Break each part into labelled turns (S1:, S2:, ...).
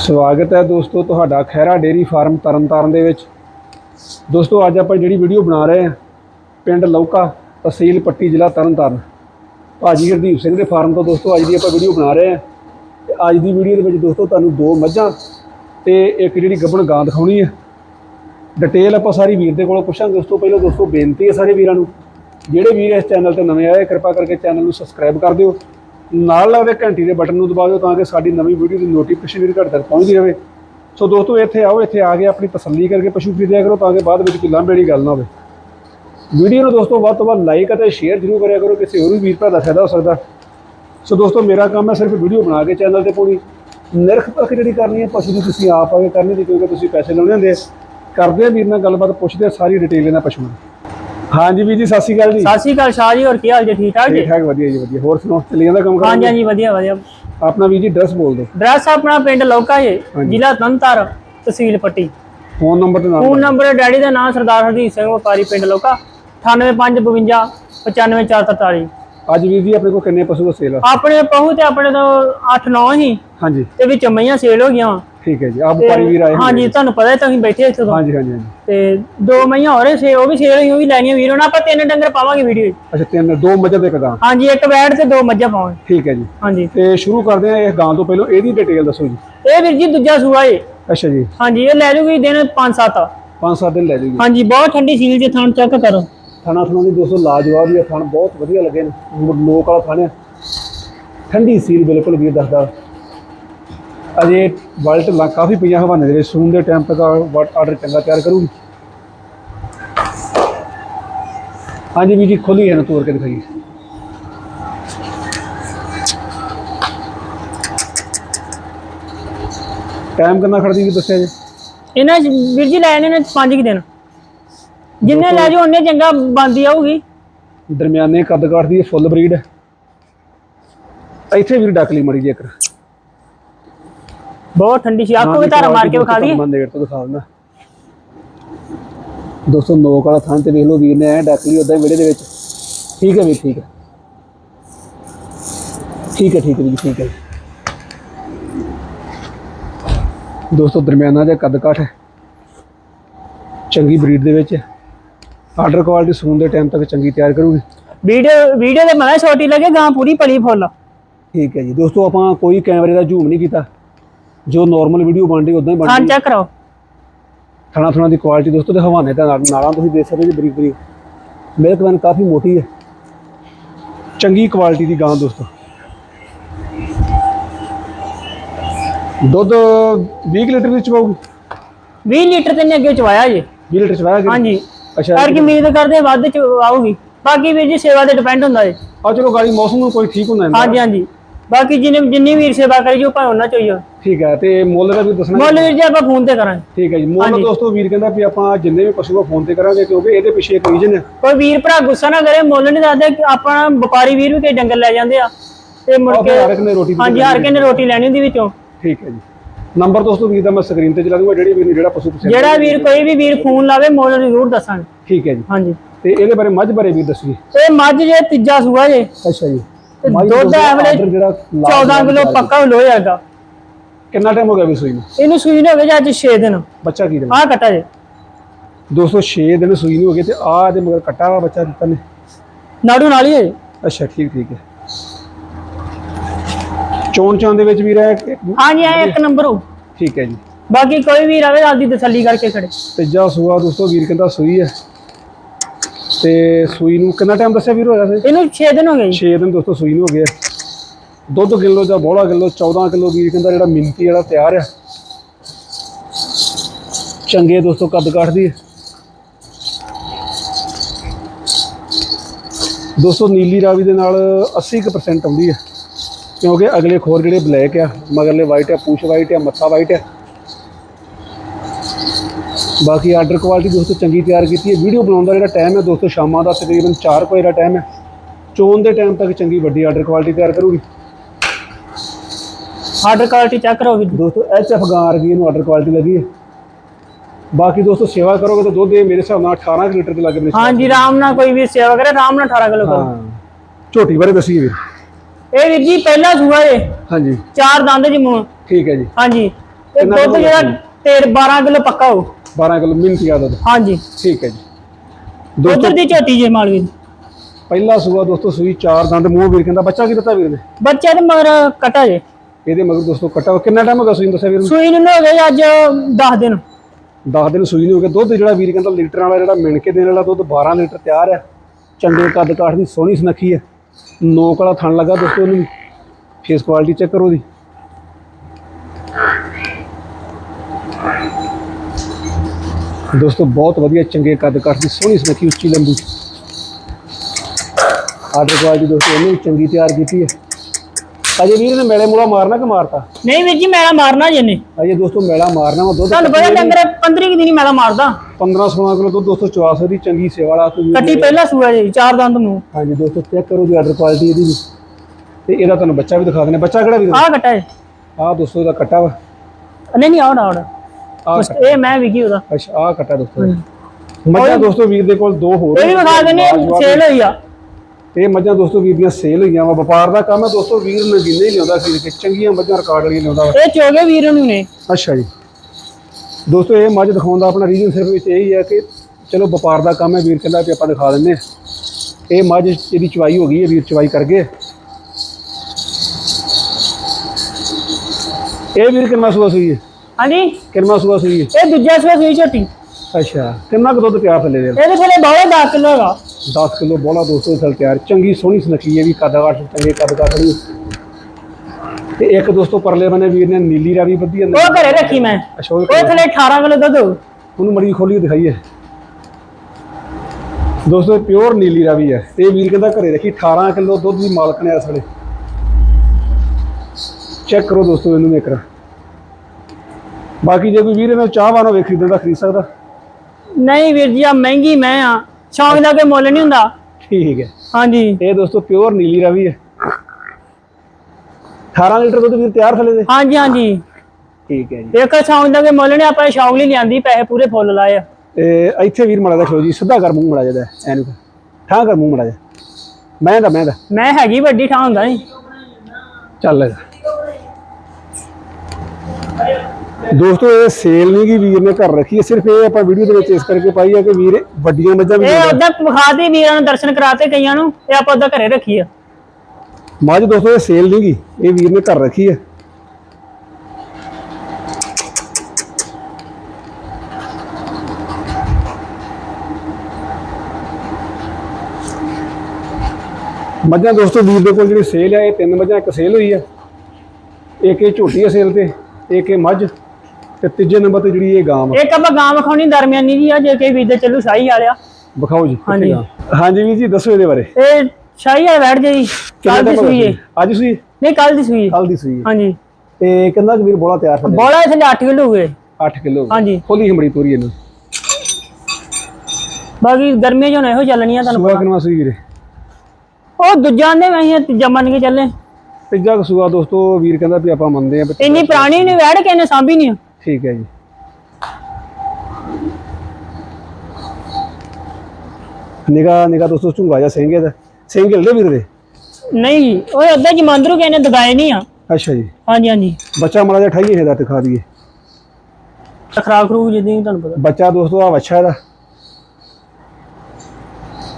S1: ਸਵਾਗਤ ਹੈ ਦੋਸਤੋ ਤੁਹਾਡਾ ਖੈਰਾ ਡੇਰੀ ਫਾਰਮ ਤਰਨਤਾਰਨ ਦੇ ਵਿੱਚ। ਦੋਸਤੋ ਅੱਜ ਆਪਾਂ ਜਿਹੜੀ ਵੀਡੀਓ ਬਣਾ ਰਹੇ ਹਾਂ, ਪਿੰਡ ਲੌਕਾ ਤਹਿਸੀਲ ਪੱਟੀ ਜ਼ਿਲ੍ਹਾ ਤਰਨਤਾਰਨ। ਭਾਜੀ ਹਰਦੀਪ ਸਿੰਘ ਦੇ ਫਾਰਮ ਤੋਂ ਦੋਸਤੋ ਅੱਜ ਦੀ ਆਪਾਂ ਵੀਡੀਓ ਬਣਾ ਰਹੇ ਹਾਂ। ਤੇ ਅੱਜ ਦੀ ਵੀਡੀਓ ਦੇ ਵਿੱਚ ਦੋਸਤੋ ਤੁਹਾਨੂੰ ਦੋ ਮੱਝਾਂ ਤੇ ਇੱਕ ਜਿਹੜੀ ਗੱਭਣ ਗਾਂ ਦਿਖਾਉਣੀ ਹੈ। ਡਿਟੇਲ ਆਪਾਂ ਸਾਰੀ ਵੀਰ ਦੇ ਕੋਲੋਂ ਪੁੱਛਾਂਗੇ। ਉਸ ਤੋਂ ਪਹਿਲਾਂ ਦੋਸਤੋ ਬੇਨਤੀ ਹੈ ਸਾਰੇ ਵੀਰਾਂ ਨੂੰ, ਜਿਹੜੇ ਵੀਰ ਇਸ ਚੈਨਲ ਤੇ ਨਵੇਂ ਆਏ, ਕਿਰਪਾ ਕਰਕੇ ਚੈਨਲ ਨੂੰ ਸਬਸਕ੍ਰਾਈਬ ਕਰ ਦਿਓ। ਨਾਲ ਲੱਗਦੇ ਘੰਟੀ ਦੇ ਬਟਨ ਨੂੰ ਦਬਾ ਦਿਓ ਤਾਂ ਕਿ ਸਾਡੀ ਨਵੀਂ ਵੀਡੀਓ ਦੀ ਨੋਟੀਫਿਕੇਸ਼ਨ ਵੀ ਤੁਹਾਡੇ ਤੱਕ ਪਹੁੰਚਦੀ ਰਹੇ। ਸੋ ਦੋਸਤੋ, ਇੱਥੇ ਆਓ, ਇੱਥੇ ਆ ਕੇ ਆਪਣੀ ਤਸੱਲੀ ਕਰਕੇ ਪਸ਼ੂ ਖਰੀਦਿਆ ਕਰੋ ਤਾਂ ਕਿ ਬਾਅਦ ਵਿੱਚ ਕੋਈ ਲਾਂਭੇ ਵਾਲੀ ਗੱਲ ਨਾ ਹੋਵੇ। ਵੀਡੀਓ ਨੂੰ ਦੋਸਤੋ, ਵੱਧ ਤੋਂ ਵੱਧ ਲਾਈਕ ਅਤੇ ਸ਼ੇਅਰ ਜ਼ਰੂਰ ਕਰਿਆ ਕਰੋ, ਕਿਸੇ ਹੋਰ ਵੀ ਵੀਰ ਭਰਾ ਦਾ ਫਾਇਦਾ ਹੋ ਸਕਦਾ। ਸੋ ਦੋਸਤੋ, ਮੇਰਾ ਕੰਮ ਹੈ ਸਿਰਫ ਵੀਡੀਓ ਬਣਾ ਕੇ ਚੈਨਲ ਤੇ ਪੂਰੀ ਨਿਰਖ ਪਰਖ ਜਿਹੜੀ ਕਰਨੀ ਹੈ, ਪਸ਼ੂ ਦੀ ਤੁਸੀਂ ਆਪ ਆ ਕੇ ਕਰਨੀ ਦੀ, ਕਿਉਂਕਿ ਤੁਸੀਂ ਪੈਸੇ ਲਾਉਣੇ ਹੁੰਦੇ ਕਰਦੇ ਆ ਵੀਰ ਨਾਲ ਗੱਲਬਾਤ, ਪੁੱਛਦੇ ਆ ਸਾਰੀ ਡਿਟੇਲ ਇਹਨਾਂ ਪਸ਼ੂਆਂ ਦੀ। ਹਾਂਜੀ ਵੀਰ ਜੀ ਸਤਿ ਸ਼੍ਰੀ ਅਕਾਲ ਜੀ।
S2: ਸਤਿ ਸ਼੍ਰੀ ਅਕਾਲ ਸ਼ਾਹ ਜੀ ਹੋਰ ਕੀ ਹਾਲ ਜੀ ਠੀਕ ਠਾਕ ਜੀ?
S1: ਠੀਕ ਠਾਕ ਵਧੀਆ ਜੀ ਵਧੀਆ। ਹੋਰ ਸੁਣਾਓ ਚੱਲੀ ਜਾਂਦਾ ਕੰਮ
S2: ਹਾਂਜੀ ਹਾਂਜੀ ਵਧੀਆ ਵਧੀਆ।
S1: ਆਪਣਾ ਵੀਰ ਜੀ ਐਡਰੈਸ ਬੋਲ ਦਿਓ।
S2: ਡਰੈਸ ਆਪਣਾ ਪਿੰਡ ਲੌਕਾ ਜੀ। ਜ਼ਿਲ੍ਹਾ ਤੰਤਰ ਤਹਿਸੀਲ ਪੱਟੀ।
S1: ਫੋਨ ਨੰਬਰ ਤੇ ਨਾਮ
S2: ਫੋਨ ਨੰਬਰ ਡੈਡੀ ਦਾ ਨਾਮ ਸਰਦਾਰ ਹਰਦੀਪ ਸਿੰਘ ਵਪਾਰੀ ਪਿੰਡ ਲੌਕਾ। 98552 95443
S1: ਅੱਜ ਵੀਰ ਜੀ ਆਪਣੇ ਕੋਲ ਕਿੰਨੇ ਪਸ਼ੂ ਦਾ ਸੇਲ ਆ?
S2: ਆਪਣੇ ਪਹੂ ਤੇ ਆਪਣੇ ਤੋਂ 8-9 ਹੀ
S1: ਹਾਂਜੀ।
S2: ਤੇ ਵਿੱਚ ਮਈਆਂ ਸੇਲ ਹੋ ਗਈਆਂ।
S1: ਠੀਕ ਹੈ ਜੀ ਆਪ ਵਪਾਰੀ ਵੀਰ ਆਏ
S2: ਹਾਂਜੀ ਤੁਹਾਨੂੰ ਪਤਾ ਹੈ ਤੁਸੀਂ ਬੈਠੇ ਇੱਥੇ ਤੋਂ।
S1: ਹਾਂਜੀ ਹਾਂਜੀ
S2: ਤੇ ਦੋ ਮਈਆਂ ਹੋ ਰਹੇ ਸੀ ਉਹ ਵੀ ਸੇਲ ਹੋਈ ਉਹ ਵੀ ਲੈਣੀਆਂ ਵੀਰ ਹੁਣ ਆਪਾਂ ਤਿੰਨ ਡੰਗਰ ਪਾਵਾਂਗੇ ਵੀਡੀਓ ਵਿੱਚ।
S1: ਅੱਛਾ ਤਿੰਨ ਦੋ ਮੱਝਾਂ ਇੱਕ ਗਾਂ।
S2: ਹਾਂਜੀ ਇੱਕ ਬੈਡ ਤੇ ਦੋ ਮੱਝਾਂ ਪਾਵਾਂਗੇ।
S1: ਠੀਕ ਹੈ ਜੀ।
S2: ਹਾਂਜੀ।
S1: ਤੇ ਸ਼ੁਰੂ ਕਰਦੇ ਆ ਇਸ ਗਾਂ ਤੋਂ ਪਹਿਲਾਂ ਇਹਦੀ ਡਿਟੇਲ ਦੱਸੋ ਜੀ।
S2: ਇਹ ਵੀਰ ਜੀ ਦੂਜਾ ਸੂਆ ਏ।
S1: ਅੱਛਾ ਜੀ।
S2: ਹਾਂਜੀ ਇਹ ਲੈ ਜੂਗੀ ਦਿਨ 5-7
S1: ਪੰਜ ਸੱਤ ਦਿਨ ਲੈ ਜੂਗੀ।
S2: ਹਾਂਜੀ ਬਹੁਤ ਠੰਡੀ ਸੀਲ ਜੇ ਥਣ ਚੈੱਕ ਕਰੋ।
S1: ਥਾਣਾ ਥਾਣਾ ਦੀ ਦੋਸਤੋ ਲਾਜਵਾਬ ਹੀ ਥਣ ਬਹੁਤ ਵਧੀਆ ਲੱਗੇ ਲੋਕ ਵਾਲਾ ਥਣ ਠੰਡੀ ਸੀਲ ਬਿਲਕੁਲ ਵੀਰ ਦੱਸਦਾ। ਅਜੇ ਵਲਟ ਲਾ ਕਾਫੀ ਪਈਆਂ ਹਵਾਨੇ ਦੇ ਵਿੱਚ ਸੂਨ ਦੇ ਟਾਈਮ ਤੱਕ ਆਰਡਰ ਚੰਗਾ ਤਿਆਰ ਕਰੂਗੀ। ਹਾਂਜੀ ਵੀਰ ਜੀ ਖੋਲੀ ਹੈ ਨਾ ਤੋੜ ਕੇ ਦਿਖਾਈਏ। ਟਾਈਮ ਕਿੰਨਾ ਖੜਦੀ ਜੀ ਦੱਸਿਆ ਜੀ?
S2: ਇਹਨਾਂ ਵੀਰ ਜੀ ਲੈ ਨੇ 5 ਕਿ ਦਿਨ। ਜਿੰਨੇ ਲੈ ਜਾਓ ਉਹਨੇ ਚੰਗਾ ਬੰਦੀ ਆਊਗੀ।
S1: ਦਰਮਿਆਨੇ ਕੱਦ ਕਾਠ ਦੀ ਫੁੱਲ ਬਰੀਡ ਹੈ। ਇੱਥੇ ਵੀਰ ਡੱਕ ਲਈ ਮੜੀ ਜੇਕਰ
S2: ਬਹੁਤ ਠੰਡੀ ਸੀ। ਆਖੋ ਵੀ ਧਾਰਾ ਮਾਰ ਕੇ ਵਿਖਾ ਦਈਏ।
S1: ਬੰਦੇ ਤੋਂ ਦਿਖਾ ਦਿੰਦਾ। ਦੋਸਤੋ ਨੋਕ ਵਾਲਾ ਥਾਂ ਤੇ ਵੇਖ ਲਓ ਵੀਰ ਨੇ ਐ ਡੱਕ ਲਈ ਉਦਾਂ ਵਿੜੇ ਦੇ ਵਿੱਚ। ਠੀਕ ਹੈ ਵੀਰ ਠੀਕ ਹੈ। ਠੀਕ ਹੈ ਠੀਕ ਹੈ ਜੀ ਠੀਕ ਹੈ। ਦੋਸਤੋ ਦਰਮਿਆਨਾ ਜਿਹਾ ਕੱਦ ਕਾਠ ਚੰਗੀ ਬਰੀਡ ਦੇ ਵਿੱਚ। ਆਰਡਰ ਕੁਆਲਿਟੀ ਸੂਨ ਦੇ ਟਾਈਮ ਤੱਕ ਚੰਗੀ ਤਿਆਰ ਕਰੂਗੀ।
S2: ਵੀਡੀਓ ਵੀਡੀਓ ਦੇ ਮਨਾ ਛੋਟੀ ਲੱਗੇ ਗਾਂ ਪੂਰੀ ਪਲੀ ਫੁੱਲ।
S1: ਠੀਕ ਹੈ ਜੀ। ਦੋਸਤੋ ਆਪਾਂ ਕੋਈ ਕੈਮਰੇ ਦਾ ਜ਼ੂਮ ਨਹੀਂ ਕੀਤਾ। ਜੋ ਨਾਰਮਲ ਵੀਡੀਓ ਬਣਦੀ ਉਦਾਂ ਹੀ
S2: ਥਣ
S1: ਬਣਦੀ
S2: ਚੈੱਕ ਕਰੋ
S1: ਥਣਾ ਥਣਾ ਦੀ ਕੁਆਲਿਟੀ ਦੋਸਤੋ ਦੇ ਹਵਾਨੇ ਤਾਂ ਨਾਲ- ਤੁਸੀਂ ਦੇਖ ਸਕਦੇ ਜੀ ਬਰੀਕ ਬਰੀਕ। ਮਿਲਕ ਵੈਨ ਕਾਫੀ ਮੋਟੀ ਹੈ। ਚੰਗੀ ਕੁਆਲਿਟੀ ਦੀ ਗਾਂ ਦੋਸਤੋ। ਦੁੱਧ 20 ਲੀਟਰ ਵਿੱਚ ਪਾਉਗੀ
S2: 20 ਲੀਟਰ ਤੇ ਨੇ ਅੱਗੇ ਚਵਾਇਆ ਜੀ।
S1: 20 ਲੀਟਰ ਚਵਾਇਆ
S2: ਹਾਂਜੀ।
S1: ਅੱਛਾ
S2: ਪਰ ਕੀ ਉਮੀਦ ਕਰਦੇ ਹਾਂ ਵੱਧ ਚ ਆਊਗੀ। ਬਾਕੀ ਵੀਰ ਜੀ ਸੇਵਾ ਤੇ ਡਿਪੈਂਡ ਹੁੰਦਾ ਜੀ।
S1: ਆ ਚਲੋ ਗਾੜੀ ਮੌਸਮ ਨੂੰ ਕੋਈ ਠੀਕ ਹੁੰਦਾ ਹੈ
S2: ਹਾਂਜੀ ਹਾਂਜੀ। ਬਾਕੀ ਜਿੰਨੇ ਜਿੰਨੀ ਵੀਰ ਸੇਵਾ ਕਰੀ ਜੋ ਭਾਵੇਂ ਉਹਨਾਂ
S1: ਠੀਕ ਹੈ ਤੇ ਮੁੱਲ ਦਾ ਵੀ ਦੱਸਣਾ
S2: ਮੁੱਲ ਵੀਰ ਜੀ ਆਪਾਂ ਫੋਨ ਤੇ ਕਰਾਂਗੇ।
S1: ਠੀਕ ਹੈ ਜੀ ਮੁੱਲ
S2: ਹਾਂਜੀ।
S1: ਦੋਸਤੋ ਵੀਰ ਕਹਿੰਦਾ ਵੀ ਆਪਾਂ ਜਿੰਨੇ ਵੀ ਪਸ਼ੂ ਆ ਫੋਨ ਤੇ ਕਰਾਂਗੇ ਕਿਉਂਕਿ ਇਹਦੇ ਪਿੱਛੇ ਇੱਕ ਰੀਜਨ ਹੈ।
S2: ਕੋਈ ਵੀਰ ਭਰਾ ਗੁੱਸਾ ਨਾ ਕਰੇ ਮੁੱਲ ਨਹੀਂ ਦੱਸਦੇ ਕਿ ਆਪਣਾ ਵਪਾਰੀ ਵੀਰ ਵੀ ਕਈ ਡੰਗਰ ਲੈ ਜਾਂਦੇ ਆ। ਤੇ ਮੁੜ
S1: ਆਹ
S2: ਕੇ
S1: ਹਰ ਇੱਕ ਨੇ ਰੋਟੀ ਦੀ
S2: ਹਾਂਜੀ ਹਰ ਕਿਸੇ ਨੇ ਰੋਟੀ ਲੈਣੀ ਹੁੰਦੀ ਵਿੱਚੋਂ।
S1: ਠੀਕ ਹੈ ਜੀ। ਨੰਬਰ ਦੋਸਤੋ ਵੀਰ ਦਾ ਮੈਂ ਸਕਰੀਨ ਤੇ ਚਲਾ ਦੂੰਗਾ ਜਿਹੜੀ ਵੀਰ ਨੂੰ ਜਿਹੜਾ ਪਸ਼ੂ ਪਸੰਦ
S2: ਜਿਹੜਾ ਵੀਰ ਕੋਈ ਵੀ ਵੀਰ ਫੋਨ ਲਾਵੇ ਮੁੱਲ ਜ਼ਰੂਰ ਦੱਸਾਂਗੇ।
S1: ਠੀਕ ਹੈ ਜੀ।
S2: ਹਾਂਜੀ।
S1: ਤੇ ਇਹਦੇ ਬਾਰੇ ਮੱਝ ਬਾਰੇ ਵੀ ਦੱਸੀਏ।
S2: ਇਹ ਮੱਝ ਜੇ ਤੀਜਾ ਸੂਆ ਜੇ।
S1: ਅੱਛਾ ਜੀ।
S2: ਦੁੱਧ
S1: order ਜਿਹੜਾ ਲਾ-
S2: 14 ਕਿਲੋ ਪੱਕਾ ਲੋਹੇ ਵਰਗਾ।
S1: ਕਿੰਨਾ ਟਾਈਮ ਹੋ ਗਿਆ ਵੀ ਸੂਈ ਨੂੰ?
S2: ਇਹਨੂੰ ਸੂਈ ਨੇ ਹੋ ਜੀ ਅੱਜ 6 ਦਿਨ।
S1: ਬੱਚਾ ਕੀ ਦੇਣਾ
S2: ਆਹ ਕੱਟਾ ਜੇ।
S1: ਦੋਸਤੋ 6 ਦਿਨ ਸੂਈ ਨੂੰ ਹੋ ਗਏ ਤੇ ਆਹ ਇਹਦੇ ਮਗਰ ਕੱਟਾ ਵਾ ਬੱਚਾ ਦਿੱਤਾ ਨੇ।
S2: ਨਾੜੂ ਨਾਲ ਹੀ ਹੈ ਜੀ।
S1: ਅੱਛਾ ਠੀਕ ਠੀਕ ਹੈ। ਚੋਣ ਚਾਂ ਦੇ ਵਿੱਚ ਵੀ ਰਹਿ
S2: ਹਾਂਜੀ ਇਹ ਇੱਕ ਨੰਬਰ ਹੋ।
S1: ਠੀਕ ਹੈ ਜੀ।
S2: ਬਾਕੀ ਕੋਈ ਵੀ ਰਵੇ ਆਪਦੀ ਤਸੱਲੀ ਕਰਕੇ ਖੜੇ।
S1: ਤੀਜਾ ਸੂਆ ਦੋਸਤੋ ਵੀਰ ਕਹਿੰਦਾ ਸੂਈ ਹੈ। ਤੇ ਸੂਈ ਨੂੰ ਕਿੰਨਾ ਟਾਈਮ ਦੱਸਿਆ ਵੀਰ ਹੋਇਆ ਸੀ?
S2: ਇਹਨੂੰ 6 ਦਿਨ ਹੋ ਗਏ ਜੀ।
S1: 6 ਦਿਨ ਦੋਸਤੋ ਸੂਈ ਨੂੰ ਹੋ ਗਿਆ ਦੁੱਧ ਕਿਲੋ ਜਾਂ ਬੋਲਾ ਕਿਲੋ 14 ਕਿਲੋ ਵੀਰ ਕਹਿੰਦਾ ਜਿਹੜਾ ਮਿੰਤੀ ਜਿਹੜਾ ਤਿਆਰ ਆ। ਚੰਗੇ ਦੋਸਤੋ, ਕੱਦ ਕਾਠਦੀ ਹੈ ਦੋਸਤੋ, ਨੀਲੀ ਰਾਵੀ ਦੇ ਨਾਲ 80% ਆਉਂਦੀ ਹੈ ਕਿਉਂਕਿ ਅਗਲੇ ਖੋਰ ਜਿਹੜੇ ਬਲੈਕ ਆ, ਮਗਰਲੇ ਵਾਈਟ ਆ, ਪੂਛ ਵਾਈਟ ਆ, ਮੱਥਾ ਵਾਈਟ ਆ। ਬਾਕੀ ਆਰਡਰ ਕੁਆਲਿਟੀ ਦੋਸਤੋ ਚੰਗੀ ਤਿਆਰ ਕੀਤੀ ਹੈ ਵੀਡੀਓ ਬਣਾਉਣ ਦਾ ਜਿਹੜਾ ਟਾਈਮ ਹੈ ਦੋਸਤੋ, ਸ਼ਾਮਾਂ ਦਾ ਤਕਰੀਬਨ 4 ਵਜੇ ਦਾ ਟਾਈਮ ਹੈ ਚੋਣ ਦੇ ਟਾਈਮ ਤੱਕ ਚੰਗੀ ਵੱਡੀ ਆਰਡਰ ਕੁਆਲਿਟੀ ਤਿਆਰ ਕਰੂਗੀ।
S2: ਆਰਡਰ ਕੁਆਲਿਟੀ ਚੈੱਕ ਕਰੋ ਜੀ।
S1: ਦੋਸਤੋ ਐਚ ਐਫ ਗਾਂ ਵਰਗੀ ਇਹਨੂੰ ਆਰਡਰ ਕੁਆਲਿਟੀ ਲੱਗੀ ਹੈ? ਬਾਕੀ ਦੋਸਤੋ ਸੇਵਾ ਕਰੋਗੇ ਤਾਂ ਦੁੱਧ ਇਹ ਮੇਰੇ ਹਿਸਾਬ ਨਾਲ 18 ਕੁ ਲੀਟਰ ਦੇ ਲੱਗੇ ਮੇਰੇ
S2: ਹਾਂਜੀ ਆਰਾਮ ਨਾਲ ਕੋਈ ਵੀ ਸੇਵਾ ਕਰੇ ਆਰਾਮ ਨਾਲ 18 ਕਿਲੋ ਕਰੋ।
S1: ਝੋਟੀ ਬਾਰੇ ਦੱਸੀਏ ਵੀਰ।
S2: ਇਹ ਵੀਰ ਜੀ ਪਹਿਲਾ ਸੂਆ ਜੇ।
S1: ਹਾਂਜੀ।
S2: ਚਾਰ ਦੰਦ ਜੀ ਮੂੰਹ।
S1: ਠੀਕ ਹੈ ਜੀ।
S2: ਹਾਂਜੀ। ਤੇ ਦੁੱਧ ਜਿਹੜਾ ਤੇਰ 12 ਕਿਲੋ ਪੱਕਾ ਹੋ।
S1: 12 ਕਿਲੋ ਮਿੰਟ ਆ ਦੁੱਧ।
S2: ਹਾਂਜੀ।
S1: ਠੀਕ ਹੈ ਜੀ।
S2: ਉਧਰ ਦੀ ਝੋਟੀ ਜੇ ਮਾਲਵੀ।
S1: ਪਹਿਲਾ ਸੂਆ ਦੋਸਤੋ ਸੂਈ ਚਾਰ ਦੰਦ ਮੂੰਹ ਵੀਰ ਕਹਿੰਦਾ ਬੱਚਾ ਕੀ ਦਿੱਤਾ ਵੀਰ ਨੇ?
S2: ਬੱਚੇ ਦੇ ਮਗਰ ਕਟਾ ਜੇ।
S1: ਇਹਦੇ ਮਗਰ ਦੋਸਤੋ ਕੱਟਾ। ਕਿੰਨਾ ਟਾਈਮ ਹੋ ਗਿਆ ਸੂਈ ਨੂੰ ਦੱਸਿਆ ਵੀਰ
S2: ਸੂਈ ਨੂੰ ਹੋ ਗਏ ਅੱਜ 10 ਦਿਨ।
S1: ਨੂੰ 10 ਦਿਨ ਸੂਈ ਨੂੰ ਹੋ ਗਿਆ। ਦੁੱਧ ਜਿਹੜਾ ਵੀਰ ਕਹਿੰਦਾ ਲੀਟਰ ਵਾਲਾ ਜਿਹੜਾ ਮਿਣ ਕੇ ਦੇਣ ਵਾਲਾ ਦੁੱਧ 12 ਲੀਟਰ ਤਿਆਰ ਹੈ। ਚੰਗੇ ਕੱਦ ਕਾਠ ਦੀ ਸੋਹਣੀ ਸੁਨੱਖੀ ਹੈ। ਨੋਕ ਵਾਲਾ ਥਣ ਲੱਗਾ ਦੋਸਤੋ ਇਹਨੂੰ। ਫੇਸ ਕੁਆਲਿਟੀ ਚੈੱਕ ਕਰੋ ਦੀ ਦੋਸਤੋ ਬਹੁਤ ਵਧੀਆ ਚੰਗੇ ਕੱਦ ਕਾਠ ਦੀ ਸੋਹਣੀ ਸੁਨੱਖੀ ਉੱਚੀ ਲੰਬੀ। ਆਰਡਰ ਕੁਆਲਿਟੀ ਦੋਸਤੋ ਇਹਨੇ ਚੰਗੀ ਤਿਆਰ ਕੀਤੀ ਹੈ। ਅਜੇ ਵੀਰ ਨੇ ਮੇਲੇ ਮੂਲਾ ਮਾਰਨਾ ਕਿ ਮਾਰਤਾ?
S2: ਨਹੀਂ ਵੀਰ ਜੀ ਮੈਲਾ ਮਾਰਨਾ ਜਨੇ
S1: ਅਜੇ ਦੋਸਤੋ ਮੇਲਾ ਮਾਰਨਾ ਵਾ ਦੁੱਧ
S2: ਤੁਹਾਨੂੰ ਪਤਾ ਡੰਗਰ 15 ਕਿ ਦਿਨੀ ਮੈਲਾ ਮਾਰਦਾ।
S1: 15 16 ਕਿਲੋ ਦੁੱਧ ਦੋਸਤੋ ਚਵਾਸ ਦੀ ਚੰਗੀ ਸੇਵਾ ਵਾਲਾ ਕੋਈ
S2: ਕੱਟੀ ਪਹਿਲਾ ਸੂਆ ਜੀ ਚਾਰ ਦੰਦ ਨੂੰ।
S1: ਹਾਂਜੀ ਦੋਸਤੋ ਚੈੱਕ ਕਰੋ ਜੀ ਆਰਡਰ ਕੁਆਲਿਟੀ ਇਹਦੀ ਵੀ। ਤੇ ਇਹਦਾ ਤੁਹਾਨੂੰ ਬੱਚਾ ਵੀ ਦਿਖਾ ਦਿੰਦੇ ਬੱਚਾ ਕਿਹੜਾ ਵੀਰ?
S2: ਆਹ ਕੱਟਾ ਜੀ
S1: ਆਹ ਦੋਸਤੋ ਦਾ ਕੱਟਾ ਵਾ।
S2: ਨਹੀਂ ਨਹੀਂ ਆਉਣਾ ਆਉਣਾ ਇਹ ਮੈਂ ਵਿਕੀ ਉਹਦਾ।
S1: ਅੱਛਾ ਆਹ ਕੱਟਾ ਦੋਸਤੋ। ਮੱਝਾਂ ਦੋਸਤੋ ਵੀਰ ਦੇ ਕੋਲ ਦੋ ਹੋਰ
S2: ਇਹ ਵੀ ਵਿਖਾ ਦਿੰਦੇ ਸੇਲ ਹੋਈ ਆ।
S1: ਇਹ ਮੱਝਾਂ ਦੋਸਤੋ ਵੀਰ ਦੀਆਂ ਸੇਲ ਹੋਈਆਂ ਵਾ। ਵਪਾਰ ਦਾ ਕੰਮ ਹੈ ਦੋਸਤੋ ਵੀਰ ਨਗੀਨੇ ਹੀ ਲਿਆਉਂਦਾ ਖਰੀਦ ਕੇ ਚੰਗੀਆਂ ਮੱਝਾਂ ਰਿਕਾਰਡ ਵਾਲੀਆਂ ਲਿਆਉਂਦਾ ਵਾ।
S2: ਇਹ ਚੋਗੇ ਵੀਰ ਨੂੰ ਨੇ।
S1: ਅੱਛਾ ਜੀ। ਦੋਸਤੋ ਇਹ ਮੱਝ ਦਿਖਾਉਣ ਦਾ ਆਪਣਾ ਰੀਜ਼ਨ ਸਿਰਫ ਵਿੱਚ ਇਹੀ ਹੈ ਕਿ ਚਲੋ ਵਪਾਰ ਦਾ ਕੰਮ ਹੈ ਵੀਰ ਕਹਿੰਦਾ ਵੀ ਆਪਾਂ ਦਿਖਾ ਦਿੰਦੇ ਹਾਂ। ਇਹ ਮੱਝ ਇਹਦੀ ਚਵਾਈ ਹੋ ਗਈ ਹੈ ਵੀਰ ਚਵਾਈ ਕਰ ਗਏ ਇਹ ਵੀਰ ਕਿੰਨਾ ਸੂਆ ਸੂਈ ਹੈ?
S2: ਹਾਂਜੀ।
S1: ਕਿੰਨਾ ਸੂਆ ਸੂਈ ਹੈ?
S2: ਇਹ ਦੂਜਾ ਸੂਆ ਸੂਈ ਝੋਟੀ
S1: ਅੱਛਾ। ਕਿੰਨਾ ਕੁ ਦੁੱਧ ਤਿਆਰ ਥੱਲੇ ਦੇ?
S2: ਇਹਦੇ ਥਲੇ ਬਾਹਲੇ 10 ਕਿਲੋ ਹੈਗਾ।
S1: 10 ਕਿਲੋ ਬੋਲਾ ਦੋਸਤੋ ਥਲ ਤਿਆਰ। ਚੰਗੀ ਸੋਹਣੀ ਸੁਨੱਖੀ ਹੈ ਵੀ ਕੱਦ ਕਾਠ ਚੰਗੇ ਕੱਦ ਕਾਠ ਦੀ ਤੇ ਇੱਕ ਦੋਸਤੋ ਪਰਲੇ ਬੰਨੇ ਵੀਰ ਨੇ ਨੀਲੀ ਰਾਵੀ ਬੱਧੀ ਅੰਦਰ
S2: ਉਹ ਘਰੇ ਰੱਖੀ ਮੈਂ।
S1: ਉਹ
S2: ਥਲੇ 18 ਕਿਲੋ ਦੁੱਧ।
S1: ਉਹਨੂੰ ਮੜੀ ਖੋਲੀ ਦਿਖਾਈਏ। ਦੋਸਤੋ ਪਿਓਰ ਨੀਲੀ ਰਾਵੀ ਹੈ। ਇਹ ਵੀਰ ਕਹਿੰਦਾ ਘਰੇ ਰੱਖੀ 18 ਕਿਲੋ ਦੁੱਧ ਦੀ ਮਾਲਕ ਨੇ ਇਸ ਵੇਲੇ। ਚੈੱਕ ਕਰੋ ਦੋਸਤੋ ਇਹਨੂੰ ਇੱਕ ਵਾਰ ਬਾਕੀ ਜੇ ਕੋਈ ਵੀਰ ਇਹਨੂੰ ਚਾਹਵਾਨ ਹੋਵੇ ਖਰੀਦਣ ਦਾ ਖਰੀਦ ਸਕਦਾ?
S2: ਨਹੀਂ ਵੀਰ ਜੀ ਆ ਮਹਿੰਗੀ ਮੈਂ ਆ। ਸ਼ੌਂਕ ਦਾ ਕੋਈ ਮੁੱਲ ਨਹੀਂ ਹੁੰਦਾ।
S1: ਠੀਕ ਹੈ।
S2: ਹਾਂਜੀ।
S1: ਇਹ ਦੋਸਤੋ ਪਿਓਰ ਨੀਲੀ ਰਾਵੀ ਹੈ। 18 ਲੀਟਰ ਦੁੱਧ ਵੀਰ ਤਿਆਰ ਥਲੇ ਦੇ?
S2: ਹਾਂਜੀ ਹਾਂਜੀ।
S1: ਠੀਕ ਹੈ ਜੀ।
S2: ਦੇਖੋ ਸ਼ੌਂਕ ਦਾ ਕੋਈ ਮੁੱਲ ਨਹੀਂ ਆਪਾਂ ਸ਼ੌਂਕ ਲਈ ਲਿਆਂਦੀ ਪੈਸੇ ਪੂਰੇ ਫੁੱਲ ਲਾਏ ਆ।
S1: ਤੇ ਇੱਥੇ ਵੀਰ ਮੜਾ ਦਾ ਖਲੋ ਜੀ ਸਿੱਧਾ ਕਰ ਮੂੰਹ ਮੜਾ ਜਾਂਦਾ ਐਨੂੰ ਠਾਂ ਕਰ ਮੂੰਹ ਮੜਾ ਜਾ ਮੈਂ ਦਾ ਮੈਂ ਦਾ
S2: ਮੈਂ ਹੈਗੀ ਵੱਡੀ ਠਾਂ ਹੁੰਦਾ ਨਹੀਂ
S1: ਚੱਲ ਲੈ। ਦੋਸਤੋ ਇਹ ਸੇਲ ਨਹੀਂ ਕੀ ਵੀਰ ਨੇ ਘਰ ਰੱਖੀ ਹੈ ਸਿਰਫ ਇਹ ਆਪਾਂ ਵੀਡੀਓ ਦੇ ਵਿੱਚ ਇਸ ਕਰਕੇ ਪਾਈ ਹੈ ਕਿ ਵੀਰ ਵੱਡੀਆਂ ਮੱਝਾਂ ਵੀ
S2: ਇਹ। ਉਦਾਂ ਵਿਖਾਤੀ ਵੀਰਾਂ ਨੂੰ ਦਰਸ਼ਨ ਕਰਾਤੇ ਕਈਆਂ ਨੂੰ ਇਹ ਆਪਾਂ ਉਦਾਂ ਘਰੇ ਰੱਖੀ ਆ।
S1: ਮੱਝ ਦੋਸਤੋ ਇਹ ਸੇਲ ਨਹੀਂ ਗੀ ਇਹ ਵੀਰ ਨੇ ਘਰ ਰੱਖੀ ਹੈ। ਮੱਝਾਂ ਦੋਸਤੋ ਵੀਰ ਦੇ ਕੋਲ ਜਿਹੜੀ ਸੇਲ ਹੈ ਇਹ ਤਿੰਨ ਮੱਝਾਂ ਇੱਕ ਸੇਲ ਹੋਈ ਹੈ। ਇੱਕ ਇਹ ਝੋਟੀ ਹੈ ਸੇਲ ਤੇ ਇੱਕ ਇਹ ਮੱਝ। ਤੇ ਤੀਜੇ ਨੰਬਰ ਤੇ ਜਿਹੜੀ ਇਹ ਗਾਂ ਵਾ।
S2: ਇੱਕ ਆਪਾਂ ਗਾਂ ਵਿਖਾਉਣੀ ਦਰਮਿਆਨੀ ਜੀ ਆ ਜੇ ਕਿ ਵੀਰ ਦੇ ਚੱਲੂ ਸ਼ਾਹੀ ਵਾਲਿਆ
S1: ਵਿਖਾਓ ਜੀ ਕਿੱਥੇ
S2: ਹਾਂਜੀ।
S1: ਗਾਂ? ਹਾਂਜੀ ਵੀਰ ਜੀ ਦੱਸੋ ਇਹਦੇ ਬਾਰੇ।
S2: ਇਹ ਸ਼ਾਹੀ ਵਾਲੇ ਬੈਠ ਜੇ ਕੱਲ ਦੀ
S1: ਹੋ
S2: ਸੂਈ ਹੈ?
S1: ਅੱਜ ਸੂਈ
S2: ਨਹੀਂ ਕੱਲ ਦੀ ਸੂਈ ਹੈ।
S1: ਕੱਲ ਦੀ ਸੂਈ ਹੈ।
S2: ਹਾਂਜੀ।
S1: ਤੇ ਕਿੰਨਾ ਕੁ ਵੀਰ ਬੋਲਾ ਤਿਆਰ ਥੱਲੇ
S2: ਬੋਲਾ ਇਥੇ 8 ਕਿਲੋ ਹੋ ਗਏ
S1: 8 ਕਿਲੋ
S2: ਹਾਂਜੀ।
S1: ਖੋਲੀ ਹਮੜੀ ਤੋਰੀ ਇਹਨੂੰ।
S2: ਬਾਕੀ ਗਰਮੀਆਂ ਜੋ ਇਹੋ ਚੱਲਣੀਆਂ ਤੁਹਾਨੂੰ
S1: ਸੂਆ ਕਿੰਨਾ ਸੂਈ ਵੀਰੇ?
S2: ਉਹ ਦੂਜਾ ਨੇ ਵਹੀਂ ਤੀਜਾ ਮੰਨ ਕੇ ਚੱਲੇ।
S1: ਤੀਜਾ ਕੁ ਸੂਆ ਦੋਸਤੋ ਵੀਰ ਕਹਿੰਦਾ ਵੀ ਆਪਾਂ ਮੰਨਦੇ ਆ ਵੀ
S2: ਇੰਨੀ ਪੁਰਾਣੀ ਨਹੀਂ ਵੈੜ ਕੇ ਇਹਨੇ ਸਾਂਭੀ ਨਹੀਂ
S1: ਠੀਕ ਹੈ ਜੀ। ਨਿਗਾ ਨਿਗਾ ਦੋਸਤੋ ਝੁੰਗਾ ਜਾ ਸਿੰਘ ਇਹਦਾ ਸਿੰਘ ਹਿਲਦੇ ਵੀਰ ਦੇ?
S2: ਨਹੀਂ ਉਹ ਅੱਧਾ ਜਮਾਂਦਰੂ ਕੇ ਇਹਨੇ ਦਗਾਏ ਨਹੀਂ ਆ।
S1: ਅੱਛਾ ਜੀ।
S2: ਹਾਂਜੀ ਹਾਂਜੀ।
S1: ਬੱਚਾ ਮੜਾ ਜਾ ਠਾਈਏ ਇਹਦਾ ਤੇ ਖਾ ਦਈਏ।
S2: ਖਰਾਬ ਖਰੂਬ ਜਿੱਦੀ ਤੁਹਾਨੂੰ ਪਤਾ।
S1: ਬੱਚਾ ਦੋਸਤੋ ਆ ਵੱਛਾ ਇਹਦਾ।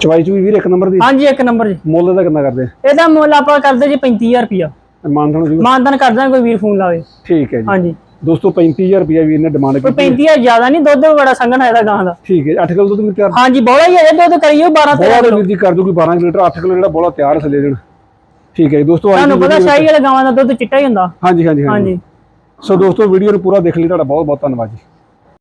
S1: ਚਵਾਈ ਚੂਈ ਵੀਰ ਇੱਕ ਨੰਬਰ ਦੀ?
S2: ਹਾਂਜੀ ਇੱਕ ਨੰਬਰ ਜੀ।
S1: ਮੁੱਲ ਦਾ ਕਿੰਨਾ ਕਰਦੇ
S2: ਇਹਦਾ ਮੁੱਲ ਆਪਾਂ ਕਰਦੇ ਜੀ 35000 ਰੁਪਿਆ
S1: ਜੀ
S2: ਮਾਨਦਾਨ ਕਰਦਾ ਕੋਈ ਵੀਰ ਫੋਨ ਲਾਵੇ।
S1: ਠੀਕ ਹੈ ਜੀ।
S2: ਹਾਂਜੀ।
S1: ਦੋਸਤੋ 35000 ਰੁਪਇਆ ਵੀਰ ਨੇ ਡਿਮਾਂਡ
S2: ਕੋਈ
S1: ਕੀਤੀ
S2: 35000 ਜ਼ਿਆਦਾ ਨਹੀਂ ਦੁੱਧ ਬੜਾ ਸੰਘਣਾ ਇਹਦਾ ਗਾਂ ਦਾ।
S1: ਠੀਕ ਹੈ 8 ਕਿਲੋ ਦੁੱਧ ਵੀਰ ਤਿਆਰ
S2: ਹਾਂਜੀ ਬੋਲਾ ਹੀ ਹੈ ਦੁੱਧ ਕਰੀਓ 12 13
S1: ਬਹੁਤ
S2: ਕਿਲੋ।
S1: ਵੀਰ ਜੀ ਕਰ ਦੂਗੀ 12 ਲੀਟਰ 8 ਕਿਲੋ ਜਿਹੜਾ ਬੋਲਾ ਤਿਆਰ ਥੱਲੇ ਦੇਣ ਠੀਕ ਹੈ ਜੀ ਦੋਸਤੋ ਅੱਜ
S2: ਤੁਹਾਨੂੰ ਪਤਾ
S1: video-
S2: ਸ਼ਾਹੀ ਵਾਲੇ ਗਾਵਾਂ ਦਾ ਦੁੱਧ ਚਿੱਟਾ ਹੀ ਹੁੰਦਾ।
S1: ਹਾਂਜੀ ਹਾਂਜੀ ਹਾਂਜੀ।
S2: ਹਾਂਜੀ।
S1: ਸੋ ਦੋਸਤੋ ਵੀਡੀਓ ਨੂੰ ਪੂਰਾ ਦੇਖ ਲਈ ਤੁਹਾਡਾ ਬਹੁਤ ਬਹੁਤ ਧੰਨਵਾਦ ਜੀ।